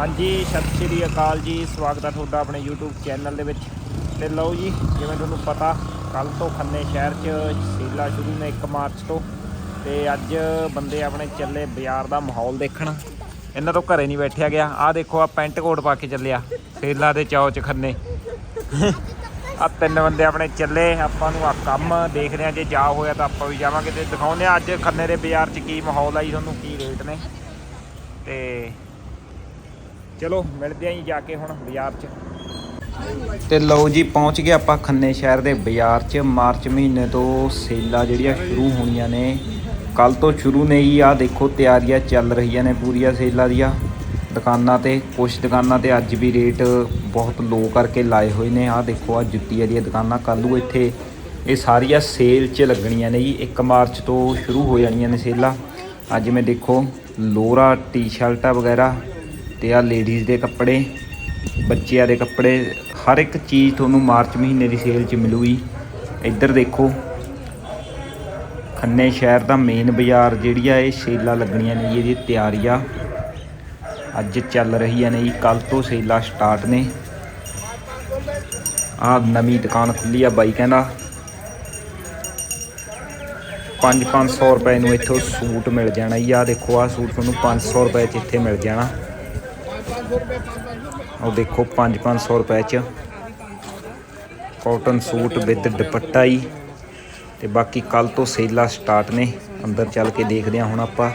ਹਾਂਜੀ, ਸਤਿ ਸ਼੍ਰੀ ਅਕਾਲ ਜੀ। ਸਵਾਗਤ ਹੈ ਤੁਹਾਡਾ ਆਪਣੇ YouTube ਚੈਨਲ ਦੇ ਵਿੱਚ। ਤੇ ਲਓ ਜੀ, ਜਿਵੇਂ ਤੁਹਾਨੂੰ ਪਤਾ ਕੱਲ ਤੋਂ ਖੰਨੇ ਸ਼ਹਿਰ 'ਚ ਸੇਲਾ ਸ਼ੁਰੂ ਨੇ 1 ਮਾਰਚ ਤੋਂ। ਤੇ ਅੱਜ ਬੰਦੇ ਆਪਣੇ ਚੱਲੇ ਬਾਜ਼ਾਰ ਦਾ ਮਾਹੌਲ ਦੇਖਣ। ਇਹਨਾਂ ਤੋਂ ਘਰੇ ਨਹੀਂ ਬੈਠਿਆ ਗਿਆ। ਆਹ ਦੇਖੋ ਆ ਪੈਂਟ ਕੋਟ ਪਾ ਕੇ ਚੱਲਿਆ। ਸੇਲਾ ਦੇ ਚੌ 'ਚ ਖੰਨੇ। ਆ ਤਿੰਨ ਬੰਦੇ ਆਪਣੇ ਚੱਲੇ। ਆਪਾਂ ਨੂੰ ਆ ਕੰਮ ਦੇਖਦੇ ਆ ਜੇ ਜਾ ਹੋਇਆ ਤਾਂ ਆਪਾਂ ਵੀ ਜਾਵਾਂਗੇ ਤੇ ਦਿਖਾਉਂਦੇ ਆ ਅੱਜ ਖੰਨੇ ਦੇ ਬਾਜ਼ਾਰ 'ਚ ਕੀ ਮਾਹੌਲ ਆ ਜੀ, ਤੁਹਾਨੂੰ ਕੀ ਰੇਟ ਨੇ। ਤੇ ਚਲੋ, ਮਿਲਦੇ ਆਂ ਜੀ ਜਾ ਕੇ ਹੁਣ ਬਾਜ਼ਾਰ 'ਚ। ਤੇ ਲਓ ਜੀ, ਪਹੁੰਚ ਗਏ ਆਪਾਂ ਖੰਨੇ ਸ਼ਹਿਰ ਦੇ ਬਾਜ਼ਾਰ 'ਚ। ਮਾਰਚ ਮਹੀਨੇ ਤੋਂ ਸੇਲਾਂ ਜਿਹੜੀਆਂ ਸ਼ੁਰੂ ਹੋਣੀਆਂ ਨੇ ਕੱਲ ਤੋਂ ਸ਼ੁਰੂ ਨੇ ਜੀ। ਆ ਦੇਖੋ, ਤਿਆਰੀਆਂ ਚੱਲ ਰਹੀਆਂ ਨੇ ਪੂਰੀਆਂ ਸੇਲਾਂ ਦੀਆਂ। ਦੁਕਾਨਾਂ ਤੇ ਕੁਝ ਦੁਕਾਨਾਂ ਤੇ ਅੱਜ ਵੀ ਰੇਟ ਬਹੁਤ ਲੋ ਕਰਕੇ ਲਾਏ ਹੋਏ ਨੇ। ਆ ਦੇਖੋ ਆ ਜੁੱਤੀਆਂ ਦੀਆਂ ਦੁਕਾਨਾਂ ਕੱਲ੍ਹ ਨੂੰ ਇੱਥੇ ਇਹ ਸਾਰੀਆਂ ਸੇਲ 'ਚ ਲੱਗਣੀਆਂ ਨੇ ਜੀ। 1 ਮਾਰਚ ਤੋਂ ਸ਼ੁਰੂ ਹੋ ਜਾਣੀਆਂ ਨੇ ਸੇਲਾਂ। ਅੱਜ ਮੈਂ ਦੇਖੋ, ਲੋਰਾ, ਟੀ-ਸ਼ਰਟਾਂ ਵਗੈਰਾ ਤੇ ਆ ਲੇਡੀਜ਼ ਦੇ ਕੱਪੜੇ, ਬੱਚਿਆਂ ਦੇ ਕੱਪੜੇ। ਹਰ ਇੱਕ ਚੀਜ਼ ਤੁਹਾਨੂੰ ਮਾਰਚ ਮਹੀਨੇ ਦੀ ਸੇਲ 'ਚ ਮਿਲੂਗੀ। ਇੱਧਰ ਦੇਖੋ, ਖੰਨੇ ਸ਼ਹਿਰ ਦਾ ਮੇਨ ਬਾਜ਼ਾਰ ਜਿਹੜੀ ਆ, ਇਹ ਸੇਲਾਂ ਲੱਗਣੀਆਂ ਨੇ ਜੀ, ਇਹਦੀ ਤਿਆਰੀ ਆ ਅੱਜ ਚੱਲ ਰਹੀਆਂ ਨੇ ਜੀ ਕੱਲ ਤੋਂ ਸੇਲਾਂ ਸਟਾਰਟ ਨੇ। ਆ ਨਵੀਂ ਦੁਕਾਨ ਖੁੱਲੀ ਆ ਬਾਈ ਕਹਿੰਦਾ। 5-500 ਰੁਪਏ ਨੂੰ ਇੱਥੋਂ ਸੂਟ ਮਿਲ ਜਾਣਾ ਜੀ। ਆ ਦੇਖੋ ਆ ਸੂਟ ਤੁਹਾਨੂੰ 500 ਰੁਪਏ 'ਚ ਇੱਥੇ ਮਿਲ ਜਾਣਾ। ਉਹ ਦੇਖੋ 5-500 ਰੁਪਏ 'ਚ। ਕਾਟਨ ਸੂਟ ਵਿਦ ਦੁਪੱਟਾ ਹੀ। ਤੇ ਬਾਕੀ ਕੱਲ ਤੋਂ ਸੇਲਾ ਸਟਾਰਟ ਨੇ। ਅੰਦਰ ਚੱਲ ਕੇ ਦੇਖਦੇ ਹਾਂ ਹੁਣ ਆਪਾਂ।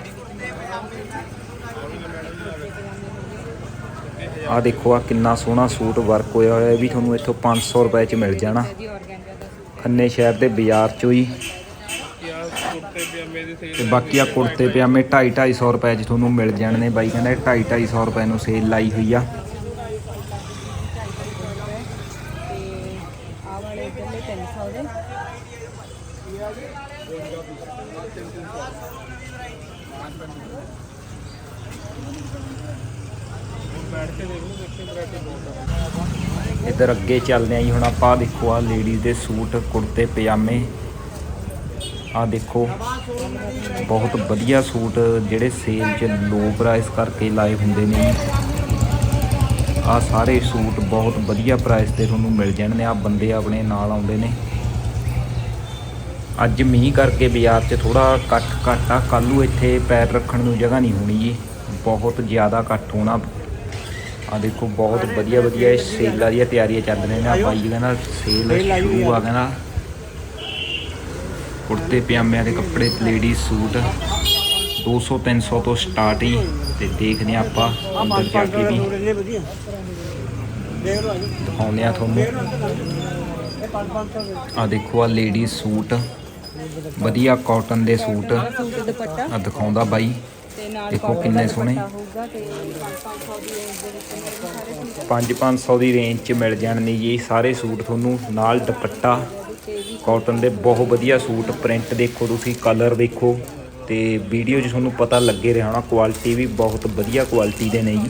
ਆ ਦੇਖੋ ਆ ਕਿੰਨਾ ਸੋਹਣਾ ਸੂਟ ਵਰਕ ਹੋਇਆ ਹੋਇਆ। ਇਹ ਵੀ ਤੁਹਾਨੂੰ ਇੱਥੋਂ 500 ਰੁਪਏ 'ਚ ਮਿਲ ਜਾਣਾ। ਖੰਨੇ ਸ਼ਹਿਰ ਦੇ ਬਾਜ਼ਾਰ 'ਚੋਂ ਹੀ। ਤੇ ਬਾਕੀ ਆ ਕੁੜਤੇ ਪਜਾਮੇ 2.5 250 ਰੁਪਏ 'ਚ ਤੁਹਾਨੂੰ ਮਿਲ ਜਾਣਗੇ ਬਾਈ। ਕਹਿੰਦਾ 2.5 250 ਰੁਪਏ ਨੂੰ ਸੇਲ ਲਾਈ ਹੋਈ ਆ। ਤੇ ਆਹ ਵਾਲੇ ਇਧਰਲੇ 300 ਦੇ ਇੱਧਰ ਅੱਗੇ ਚੱਲਦੇ ਆਂ ਜੀ, ਹੁਣ ਆਪਾਂ ਦੇਖੋ ਆ ਲੇਡੀਜ਼ ਦੇ ਸੂਟ, ਕੁੜਤੇ, ਪਜਾਮੇ। ਆ ਦੇਖੋ, ਬਹੁਤ ਵਧੀਆ ਸੂਟ ਜਿਹੜੇ ਸੇਲ 'ਚ ਲੋ ਪ੍ਰਾਈਸ ਕਰਕੇ ਲਾਏ ਹੁੰਦੇ ਨੇ। ਆ ਸਾਰੇ ਸੂਟ ਬਹੁਤ ਵਧੀਆ ਪ੍ਰਾਈਸ ਤੇ ਤੁਹਾਨੂੰ ਮਿਲ ਜਾਣਗੇ ਆ ਬੰਦੇ ਆਪਣੇ ਨਾਲ ਆਉਂਦੇ ਨੇ। ਅੱਜ ਮੀਂਹ ਕਰਕੇ ਬਾਜ਼ਾਰ 'ਚ ਥੋੜਾ ਕੱਟ ਘੱਟ ਆ, ਕੱਲ੍ਹ ਨੂੰ ਇੱਥੇ ਪੈਰ ਰੱਖਣ ਨੂੰ ਜਗ੍ਹਾ ਨਹੀਂ ਹੋਣੀ ਜੀ। ਬਹੁਤ ਜ਼ਿਆਦਾ ਇਕੱਠ ਹੋਣਾ। ਆ ਦੇਖੋ, ਬਹੁਤ ਵਧੀਆ ਵਧੀਆ ਇਹ ਸੇਲਾਂ ਦੀਆਂ ਤਿਆਰੀਆਂ ਚੱਲ ਰਹੀਆਂ ਨੇ। ਆ ਬਾਈ ਕਹਿੰਦਾ ਸੇਲ ਸ਼ੁਰੂ ਆ ਕਹਿੰਦਾ। ਕੁੜਤੇ ਪਜਾਮਿਆਂ ਦੇ ਕੱਪੜੇ ਲੇਡੀ ਸੂਟ 200 300 ਤੋਂ ਸਟਾਰਟ ਹੀ ਤੇ ਦੇਖਦੇ ਹਾਂ ਆਪਾਂ ਅੰਦਰ ਜਾ ਕੇ ਵੀ ਦਿਖਾਉਂਦੇ ਆ ਤੁਹਾਨੂੰ ਆ ਦੇਖੋ ਆ ਲੇਡੀ ਸੂਟ, ਵਧੀਆ ਕਾਟਨ ਦੇ ਸੂਟ ਸੂਟ ਆ ਦਿਖਾਉਂਦਾ ਬਾਈ ਦੇਖੋ ਕਿੰਨੇ ਸੋਹਣੇ। ਦੁਪੱਟਾ ਹੋਊਗਾ ਤੇ 500 ਦੀ ਰੇਂਜ 5-500 ਦੀ ਰੇਂਜ 'ਚ ਮਿਲ ਜਾਣਗੇ ਜੀ ਸਾਰੇ ਸੂਟ ਤੁਹਾਨੂੰ ਨਾਲ ਦੁਪੱਟਾ ਕਾਟਨ ਦੇ ਬਹੁਤ ਵਧੀਆ ਸੂਟ ਪ੍ਰਿੰਟ ਦੇਖੋ ਤੁਸੀਂ ਕਲਰ ਦੇਖੋ ਤੇ ਵੀਡੀਓ 'ਚ ਤੁਹਾਨੂੰ ਪਤਾ ਲੱਗੇ ਰਿਹਾ ਹੋਣਾ ਕੁਆਲਿਟੀ ਵੀ ਬਹੁਤ ਵਧੀਆ ਕੁਆਲਿਟੀ ਦੇ ਨੇ ਜੀ।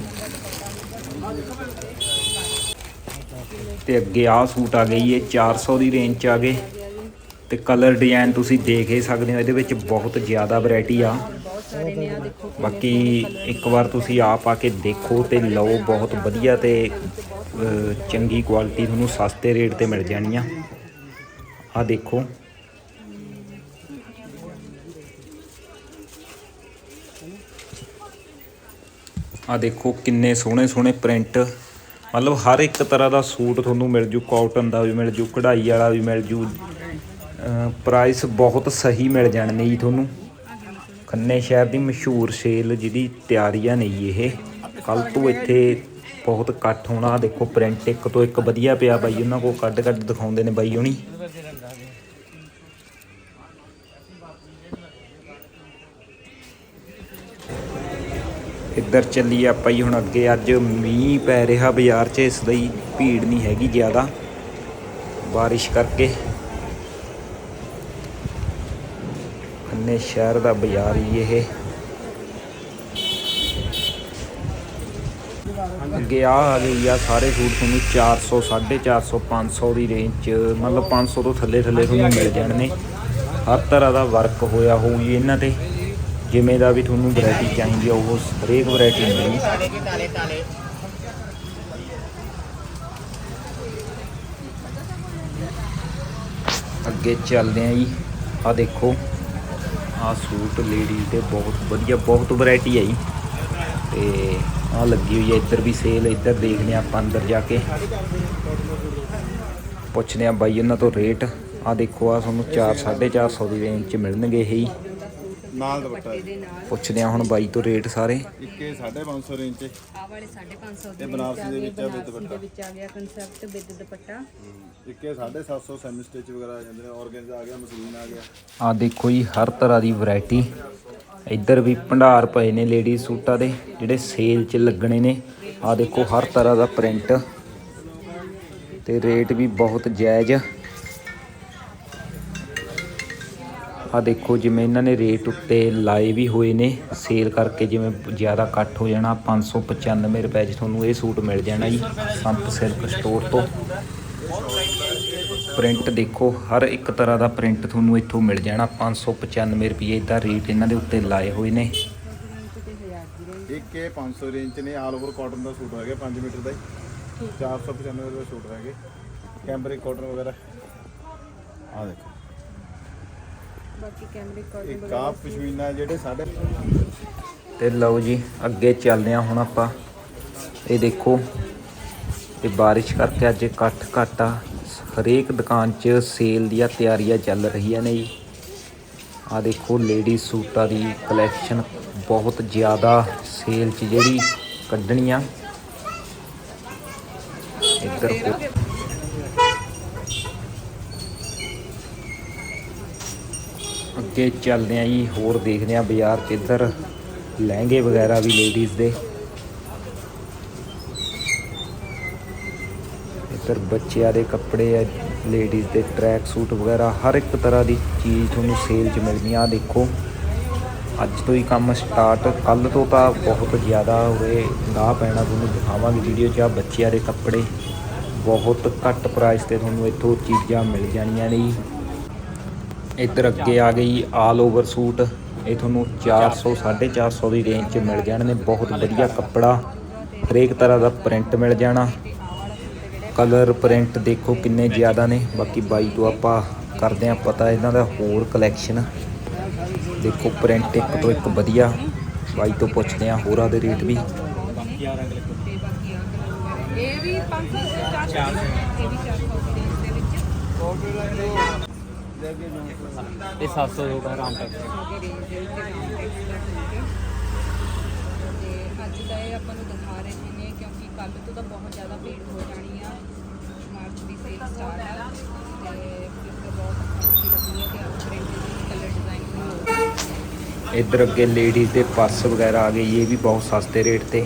ਤੇ ਅੱਗੇ ਆਹ ਸੂਟ ਆ ਗਈ ਇਹ 400 ਦੀ ਰੇਂਜ 'ਚ ਆ ਗਏ। ਤੇ ਕਲਰ ਡਿਜ਼ਾਈਨ ਤੁਸੀਂ ਦੇਖ ਹੀ ਸਕਦੇ ਹੋ, ਇਹਦੇ ਵਿੱਚ ਬਹੁਤ ਜ਼ਿਆਦਾ ਵੈਰਾਈਟੀ ਆ। ਬਾਕੀ ਇੱਕ ਵਾਰ ਤੁਸੀਂ ਆਪ ਆ ਕੇ ਦੇਖੋ ਤੇ ਲਓ, ਬਹੁਤ ਵਧੀਆ ਤੇ ਚੰਗੀ ਕੁਆਲਿਟੀ ਤੁਹਾਨੂੰ ਸਸਤੇ ਰੇਟ ਤੇ ਮਿਲ ਜਾਣੀਆਂ ਆ ਦੇਖੋ। ਆ ਦੇਖੋ ਕਿੰਨੇ ਸੋਹਣੇ ਸੋਹਣੇ ਪ੍ਰਿੰਟ ਮਤਲਬ ਹਰ ਇੱਕ ਤਰ੍ਹਾਂ ਦਾ ਸੂਟ ਤੁਹਾਨੂੰ ਮਿਲ ਜੂ ਕਾਟਨ ਦਾ ਵੀ ਮਿਲ ਜੂ, ਕਢਾਈ ਵਾਲਾ ਵੀ ਮਿਲ ਜੂ। ਪ੍ਰਾਈਸ ਬਹੁਤ ਸਹੀ ਮਿਲ ਜਾਣਗੇ ਜੀ ਤੁਹਾਨੂੰ। ਖੰਨੇ ਸ਼ਹਿਰ ਦੀ ਮਸ਼ਹੂਰ ਸੇਲ ਜਿਹਦੀ ਤਿਆਰੀਆਂ ਨੇ ਜੀ ਇਹ। ਕੱਲ ਤੋਂ ਇੱਥੇ ਬਹੁਤ ਇਕੱਠ ਹੋਣਾ। ਦੇਖੋ ਪ੍ਰਿੰਟ ਇੱਕ ਤੋਂ ਇੱਕ ਵਧੀਆ ਪਿਆ ਬਾਈ, ਉਹਨਾਂ ਕੋਲ ਕੱਢ ਕੱਢ ਦਿਖਾਉਂਦੇ ਨੇ ਬਾਈ ਹੁਣੀ। ਇੱਧਰ ਚੱਲੀ ਆਪਾਂ ਜੀ ਹੁਣ ਅੱਗੇ। ਅੱਜ ਮੀਂਹ ਪੈ ਰਿਹਾ ਬਾਜ਼ਾਰ 'ਚ, ਇਸ ਲਈ ਭੀੜ ਨਹੀਂ ਹੈਗੀ ਜ਼ਿਆਦਾ। ਬਾਰਿਸ਼ ਕਰਕੇ। ਖੰਨੇ ਸ਼ਹਿਰ ਦਾ ਬਾਜ਼ਾਰ ਹੀ ਇਹ। ਅੱਗੇ ਆ ਆ ਗਈ ਆ, ਸਾਰੇ ਸੂਟ ਤੁਹਾਨੂੰ 400 450 500 ਦੀ ਰੇਂਜ ਚ, ਮਤਲਬ 500 ਤੋਂ ਥੱਲੇ ਥੱਲੇ ਤੁਹਾਨੂੰ ਮਿਲ ਜਾਣਗੇ। ਹਰ ਤਰ੍ਹਾਂ ਦਾ ਵਰਕ ਹੋਇਆ ਹੋਊਗੀ ਇਹਨਾਂ ਤੇ। ਜਿਵੇਂ ਦਾ ਵੀ ਤੁਹਾਨੂੰ ਵੈਰਾਈਟੀ ਚਾਹੀਦੀ ਆ, ਉਹ ਹਰੇਕ ਵੈਰਾਈਟੀ ਮਿਲੇਗੀ ਅੱਗੇ ਚੱਲਦੇ ਆ ਜੀ। ਆ ਦੇਖੋ ਆ ਸੂਟ ਲੇਡੀਜ਼ ਦੇ ਬਹੁਤ ਵਧੀਆ, ਬਹੁਤ ਵੈਰਾਈਟੀ ਹੈ ਜੀ। ਤੇ ਆ ਲੱਗੀ ਹੋਈ ਹੈ ਇੱਧਰ ਵੀ ਸੇਲ ਇੱਧਰ ਦੇਖਦੇ ਆ ਆਪਾਂ ਅੰਦਰ ਜਾ ਕੇ। ਪੁੱਛਦੇ ਆ ਬਾਈ ਉਹਨਾਂ ਤੋਂ ਰੇਟ ਆ ਦੇਖੋ ਆ ਤੁਹਾਨੂੰ 4 450 ਦੀ ਰੇਂਜ ਚ ਮਿਲਣਗੇ ਇਹ। ਹੀ ਨਾਲ ਦੁਪੱਟਾ ਦੇ ਨਾਲ ਪੁੱਛਦੇ ਆ ਹੁਣ ਬਾਈ ਤੋਂ ਰੇਟ ਸਾਰੇ। ਇੱਕੇ 550 ਰੇਂਜ ਚ। ਆਹ ਵਾਲੇ 550 ਇਹ ਬਨਾਰਸੀ ਦੇ ਵਿੱਚ ਆ with ਬਨਾਰਸੀ ਦੇ ਦੁਪੱਟਾ। ਵਿੱਚ ਆ ਗਿਆ ਕਨਸੈਪਟ ਵਿਦ ਦੁਪੱਟਾ। ਇੱਕੇ 750 ਸੈਮੀ ਸਟਿਚ ਵਗੈਰਾ ਆ ਜਾਂਦੇ ਨੇ ਆਰਗੈਂਜ਼ਾ ਆ ਗਿਆ ਮਸਲੀਨ ਆ ਗਿਆ। ਆ ਦੇਖੋ ਜੀ ਹਰ ਤਰ੍ਹਾਂ ਦੀ ਵੈਰਾਈਟੀ ਇੱਧਰ ਵੀ ਭੰਡਾਰ ਪਏ ਨੇ ਲੇਡੀ ਸੂਟਾਂ ਦੇ, ਜਿਹੜੇ ਸੇਲ 'ਚ ਲੱਗਣੇ ਨੇ। ਆ ਦੇਖੋ ਹਰ ਤਰ੍ਹਾਂ ਦਾ ਪ੍ਰਿੰਟ ਤੇ ਰੇਟ ਵੀ ਬਹੁਤ ਜਾਇਜ਼। ਆ ਦੇਖੋ ਜਿਵੇਂ ਇਹਨਾਂ ਨੇ ਰੇਟ ਉੱਤੇ ਲਾਏ ਵੀ ਹੋਏ ਨੇ। ਸੇਲ ਕਰਕੇ ਜਿਵੇਂ ਜ਼ਿਆਦਾ ਇਕੱਠ ਹੋ ਜਾਣਾ 595 ਰੁਪਏ 'ਚ ਤੁਹਾਨੂੰ ਇਹ ਸੂਟ ਮਿਲ ਜਾਣਾ ਜੀ, ਸੰਤ ਸਿਲਕ ਸਟੋਰ ਤੋਂ। ਪ੍ਰਿੰਟ ਦੇਖੋ ਹਰ ਇੱਕ ਤਰ੍ਹਾਂ ਦਾ ਪ੍ਰਿੰਟ ਤੁਹਾਨੂੰ ਇੱਥੋਂ ਮਿਲ ਜਾਣਾ। 595 ਰੁਪਏ ਦਾ ਰੇਟ ਇਹਨਾਂ ਦੇ ਉੱਤੇ ਲਾਏ ਹੋਏ ਨੇ। ਤੇ 1000 ਦੀ ਰੇਂਜ ਇੱਕੇ 500 ਰੇਂਜ ਚ ਨੇ ਆਲ ਓਵਰ ਕਾਟਨ ਦਾ ਸੂਟ ਹੈਗਾ 5 ਮੀਟਰ ਦਾ ਹੀ। 495 ਦਾ ਸੂਟ ਹੈਗੇ। ਕੈਂਬਰਿਕ ਕਾਟਨ ਵਗੈਰਾ। ਆ ਦੇਖੋ। ਬਾਕੀ ਕੈਮਰੇ ਕਾਟਨ ਇੱਕ ਆ ਪਸ਼ਮੀਨਾ ਜਿਹੜੇ ਸਾਡੇ ਤੇ ਲਓ ਜੀ ਅੱਗੇ ਚੱਲਦੇ ਹਾਂ ਹੁਣ ਆਪਾਂ। ਇਹ ਦੇਖੋ ਤੇ ਬਾਰਿਸ਼ ਕਰਕੇ ਅੱਜ ਇਕੱਠ ਘੱਟ ਆ ਹਰੇਕ ਦੁਕਾਨ 'ਚ ਸੇਲ ਦੀਆਂ ਤਿਆਰੀਆਂ ਚੱਲ ਰਹੀਆਂ ਨੇ ਜੀ। ਆ ਦੇਖੋ ਲੇਡੀ ਸੂਟਾਂ ਦੀ ਕਲੈਕਸ਼ਨ ਬਹੁਤ ਜ਼ਿਆਦਾ ਸੇਲ 'ਚ ਜਿਹੜੀ ਕੱਢਣੀ ਆ ਇੱਧਰ ਅੱਗੇ ਚੱਲਦੇ ਆ ਜੀ, ਹੋਰ ਦੇਖਦੇ ਆ ਬਾਜ਼ਾਰ 'ਚ ਇੱਧਰ ਲਹਿੰਗੇ ਵਗੈਰਾ ਵੀ ਲੇਡੀਜ਼ ਦੇ। ਇੱਧਰ ਬੱਚਿਆਂ ਦੇ ਕੱਪੜੇ ਹੈ ਲੇਡੀਜ਼ ਦੇ ਟਰੈਕ ਸੂਟ ਵਗੈਰਾ, ਹਰ ਇੱਕ ਤਰ੍ਹਾਂ ਦੀ ਚੀਜ਼ ਤੁਹਾਨੂੰ ਸੇਲ 'ਚ ਮਿਲਣੀ ਆ। ਦੇਖੋ, ਅੱਜ ਤੋਂ ਹੀ ਕੰਮ ਸਟਾਰਟ ਕੱਲ ਤੋਂ ਤਾਂ ਬਹੁਤ ਜ਼ਿਆਦਾ ਹੋਏ ਗਾਹ ਪੈਣਾ ਤੁਹਾਨੂੰ ਦਿਖਾਵਾਂਗੇ ਵੀਡੀਓ 'ਚ। ਆ ਬੱਚਿਆਂ ਦੇ ਕੱਪੜੇ ਬਹੁਤ ਘੱਟ ਪ੍ਰਾਈਸ ਤੇ ਤੁਹਾਨੂੰ ਇੱਥੋਂ ਚੀਜ਼ਾਂ ਮਿਲ ਜਾਣੀਆਂ ਨੇ ਜੀ। ਇੱਧਰ ਅੱਗੇ ਆ ਗਈ ਆਲ ਓਵਰ ਸੂਟ ਇਹ ਤੁਹਾਨੂੰ 400 450 ਦੀ ਰੇਂਜ 'ਚ ਮਿਲ ਜਾਣਗੇ ਬਹੁਤ ਵਧੀਆ ਕੱਪੜਾ, ਹਰੇਕ ਤਰ੍ਹਾਂ ਦਾ ਪ੍ਰਿੰਟ ਮਿਲ ਜਾਣਾ। ਕਲਰ ਪ੍ਰਿੰਟ ਦੇਖੋ ਕਿੰਨੇ ਜ਼ਿਆਦਾ ਨੇ। ਬਾਕੀ ਬਾਈ ਤੋਂ ਆਪਾਂ ਕਰਦੇ ਆ ਪਤਾ ਇਹਨਾਂ ਦਾ ਹੋਰ ਕਲੈਕਸ਼ਨ ਦੇਖੋ ਪ੍ਰਿੰਟ ਇੱਕ ਤੋਂ ਇੱਕ ਵਧੀਆ। ਬਾਈ ਤੋਂ ਪੁੱਛਦੇ ਆ ਹੋਰਾਂ ਦੇ ਰੇਟ ਵੀ। ਤੇ ਬਾਕੀ ਆ ਕਲਰ ਇਹ ਵੀ 500 400 ਇਹ ਵੀ 400 ਦੀ ਰੇਂਜ ਦੇ ਵਿੱਚ ਇਹ 700 ਹੋਗਾ ਆਰਾਮ ਤੱਕ ਅੱਗੇ ਰੇਂਜ ਦੇ ਵਿੱਚ ਰਾਉਂਡ ਟੈਕਸ ਦਾ ਠੀਕ ਹੈ ਤੇ ਅੱਜ ਦਾ ਇਹ ਆਪਾਂ ਨੂੰ ਦਿਖਾ ਰਹੇ ਨੇ ਕਿਉਂਕਿ ਕੱਲ ਤੋਂ ਤਾਂ ਬਹੁਤ ਜ਼ਿਆਦਾ ਭੀੜ ਹੋ ਜਾਣੀ ਆ। ਮਾਰਚ ਦੀ ਸੇਲ ਸਟਾਰਟ ਆ ਤੇ ਫਿਰ ਤਾਂ ਬਹੁਤ ਅੱਛੀ ਲੱਗਣੀ ਹੈ ਪ੍ਰਿੰਟ ਦੇ ਕਲਰ ਡਿਜ਼ਾਈਨ ਇੱਧਰ ਅੱਗੇ ਲੇਡੀਜ਼ ਦੇ ਪਰਸ ਵਗੈਰਾ ਆ ਗਏ ਇਹ ਵੀ ਬਹੁਤ ਸਸਤੇ ਰੇਟ ਤੇ।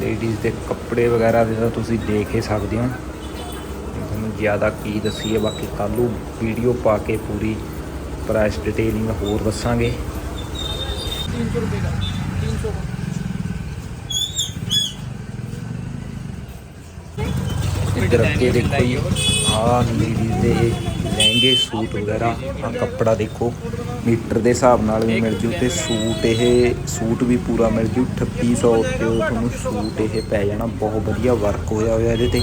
ਲੇਡੀਜ਼ ਦੇ ਕੱਪੜੇ ਵਗੈਰਾ ਦੇ ਤਾਂ ਤੁਸੀਂ ਦੇਖ ਹੀ ਸਕਦੇ ਹੋ। ਤੁਹਾਨੂੰ ਜ਼ਿਆਦਾ ਕੀ ਦੱਸੀਏ ਬਾਕੀ ਕੱਲ੍ਹ ਨੂੰ ਵੀਡੀਓ ਪਾ ਕੇ ਪੂਰੀ ਪ੍ਰਾਈਸ ਡਿਟੇਲਿੰਗ ਹੋਰ ਦੱਸਾਂਗੇ। ਇੱਧਰ ਅੱਗੇ ਦੇਖੋ ਜੀ, ਆਹ ਲੇਡੀਜ਼ ਦੇ ਲਹਿੰਗੇ ਸੂਟ ਵਗੈਰਾ ਆ ਕੱਪੜਾ ਦੇਖੋ, ਮੀਟਰ ਦੇ ਹਿਸਾਬ ਨਾਲ ਵੀ ਮਿਲ ਜੂ ਤੇ ਸੂਟ ਇਹ, ਸੂਟ ਵੀ ਪੂਰਾ ਮਿਲ ਜੂ 3600 ਤੇ ਤੁਹਾਨੂੰ ਸੂਟ ਇਹ ਪੈ ਜਾਣਾ, ਬਹੁਤ ਵਧੀਆ ਵਰਕ ਹੋਇਆ ਹੋਇਆ ਇਹਦੇ ਤੇ।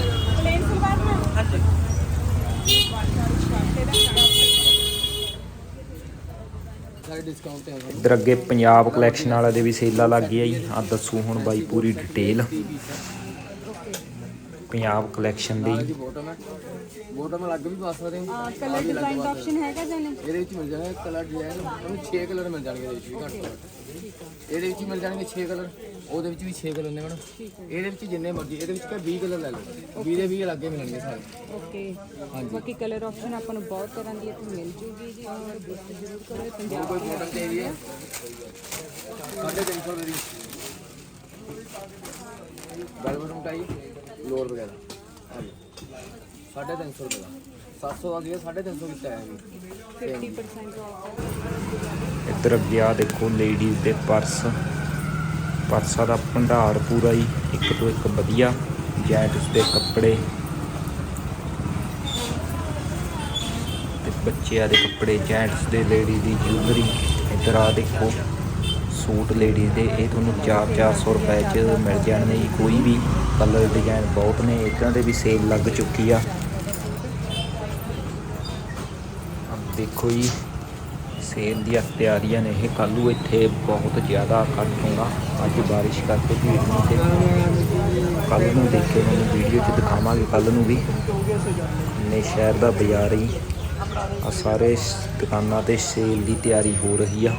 ਸਾਰੇ ਅੱਗੇ ਪੰਜਾਬ ਕਲੈਕਸ਼ਨ ਵਾਲਾ ਦੇ ਵੀ ਸੇਲਾਂ ਲੱਗ ਗਈ ਆ ਜੀ ਆ ਦੱਸੂ ਹੁਣ ਬਾਈ ਪੂਰੀ ਡਿਟੇਲ ਪੰਜਾਬ ਕਲੈਕਸ਼ਨ ਦੀ। ਬੋਟਮ ਹੈ। ਬੋਟਮ ਅਲੱਗ ਵੀ ਪਾ ਸਕਦੇ ਹੋ। ਕਲਰ ਡਿਜ਼ਾਈਨ ਦਾ ਆਪਸ਼ਨ ਹੈਗਾ ਜਾਨੇ ਇਹਦੇ ਵਿੱਚ ਮਿਲ ਜਾਣਗੇ ਕਲਰ ਡਿਜ਼ਾਈਨ ਤੁਹਾਨੂੰ 6 ਕਲਰ ਮਿਲ ਜਾਣਗੇ ਇਹਦੇ ਵਿੱਚ ਵੀ ਘੱਟ ਤੋਂ ਘੱਟ। ਇਹਦੇ ਵਿੱਚ ਹੀ ਮਿਲ ਜਾਣਗੇ 6 ਕਲਰ ਉਹਦੇ ਵਿੱਚ ਵੀ 6 ਕਲਰ ਨੇ ਮੈਡਮ। ਇਹਦੇ ਵਿੱਚ ਜਿੰਨੇ ਮਰਜ਼ੀ ਇਹਦੇ ਵਿੱਚ ਤਾਂ 20 ਕਲਰ ਲੈ ਲਓ। 20 ਦੇ 20 ਅਲੱਗੇ ਮਿਲਣਗੇ ਸਾਰੇ। ਓਕੇ। ਬਾਕੀ ਕਲਰ ਆਪਸ਼ਨ ਆਪਾਂ ਨੂੰ ਬਹੁਤ ਤਰ੍ਹਾਂ ਦੀ ਇੱਥੇ ਮਿਲ ਜੂਗੀ ਜੀ। ਔਰ ਵਿਜ਼ਿਟ ਜ਼ਰੂਰ ਕਰੋ ਇਹ ਪੰਜਾਬ ਕੋਈ ਬੋਟਮ ਚਾਹੀਦੀ ਹੈ? 350 ਦੀ। ਬੈਲ ਬਟਨ ਟਾਈ। ਲੋਰ ਵਗੈਰਾ। ਹਾਂਜੀ। 350 ਰੁਪਏ ਦਾ। 700 ਦਾ ਸੀਗਾ 350 ਕੀਤਾ ਹੈ ਜੀ। 50% ਆਫਰ ਇੱਧਰ ਅੱਗੇ ਆ ਦੇਖੋ ਲੇਡੀਜ਼ ਦੇ ਪਰਸ ਪਰਸਾਂ ਦਾ ਭੰਡਾਰ ਪੂਰਾ ਹੀ ਇੱਕ ਤੋਂ ਇੱਕ ਵਧੀਆ। ਜੈਂਟਸ ਦੇ ਕੱਪੜੇ। ਤੇ ਬੱਚਿਆਂ ਦੇ ਕੱਪੜੇ ਜੈਂਟਸ ਦੇ ਲੇਡੀ ਦੀ ਜੁਐਲਰੀ ਇੱਧਰ ਆ ਦੇਖੋ। ਸੂਟ ਲੇਡੀਜ਼ ਦੇ, ਇਹ ਤੁਹਾਨੂੰ 4-400 ਰੁਪਏ ਚ ਮਿਲ ਜਾਣਗੇ ਜੀ। ਕੋਈ ਵੀ ਕਲਰ ਡਿਜ਼ਾਈਨ ਬਹੁਤ ਨੇ, ਇੱਦਾਂ ਦੇ ਵੀ ਸੇਲ ਲੱਗ ਚੁੱਕੀ ਆ। ਦੇਖੋ ਜੀ ਸੇਲ ਦੀਆਂ ਤਿਆਰੀਆਂ ਨੇ ਇਹ। ਕੱਲ੍ਹ ਨੂੰ ਇੱਥੇ ਬਹੁਤ ਜ਼ਿਆਦਾ ਇਕੱਠ ਹੋਣਾ ਅੱਜ ਬਾਰਿਸ਼ ਕਰਕੇ ਭੀੜ ਨਹੀਂ ਤੇ ਕੱਲ ਨੂੰ ਦੇਖੇ ਮੈਨੂੰ ਵੀਡੀਓ 'ਚ ਦਿਖਾਵਾਂਗੇ ਕੱਲ ਨੂੰ ਵੀ। ਨੇ ਸ਼ਹਿਰ ਦਾ ਬਾਜ਼ਾਰ ਹੀ ਆ ਸਾਰੇ ਦੁਕਾਨਾਂ ਤੇ ਸੇਲ ਦੀ ਤਿਆਰੀ ਹੋ ਰਹੀ ਆ।